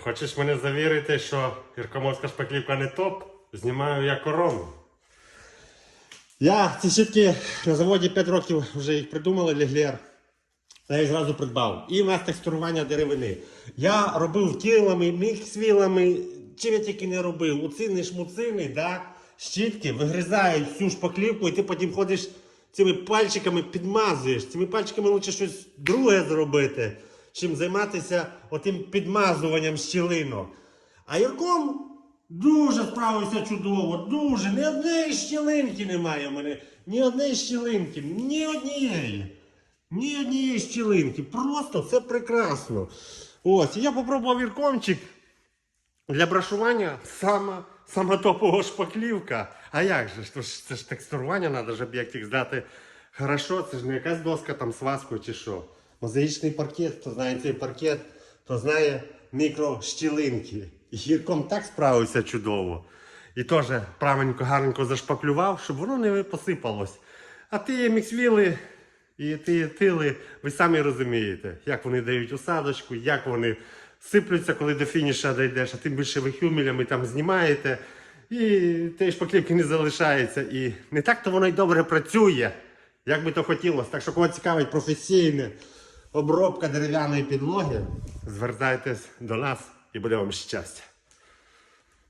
Хочеш мене завірити, що Іркомовська шпаклівка не топ? Знімаю я корону. Я ці щітки на заводі 5 років вже їх придумали, Леглер. Я їх зразу придбав. І у нас текстурування деревини. Я робив тілами, міксвілами, чим я тільки не робив. Уцини, шмуцини, да? щітки вигризають всю шпаклівку, і ти потім ходиш цими пальчиками підмазуєш. Цими пальчиками лучше щось друге зробити, чим займатися отим підмазуванням щілинок. А Ірком дуже справився чудово, дуже. Ні однієї щілинки немає в мене. Ні однієї щілинки, ні однієї. Ні однієї щілинки. Просто все прекрасно. Ось, я попробував іркомчик. Для брашування сама, сама топова шпаклівка. А як же? То ж Це ж текстурування, треба ж об'єктик здати хорошо. Це ж не якась доска там з чи що. Мозаїчний паркет, хто знає цей паркет, то знає мікрощілинки. Гірком так справився чудово. І теж правенько, гарненько зашпаклював, щоб воно не посипалось. А ті міксвіли і ті тили, ви самі розумієте, як вони дають усадочку, як вони сиплються, коли до фініша дійдеш, а тим більше ви хюмелями там знімаєте. І тієї шпаклівки не залишається. І не так то воно й добре працює, як би то хотілося. Так що кого цікавить професійна обробка дерев'яної підлоги, звертайтесь до нас і буде вам щастя.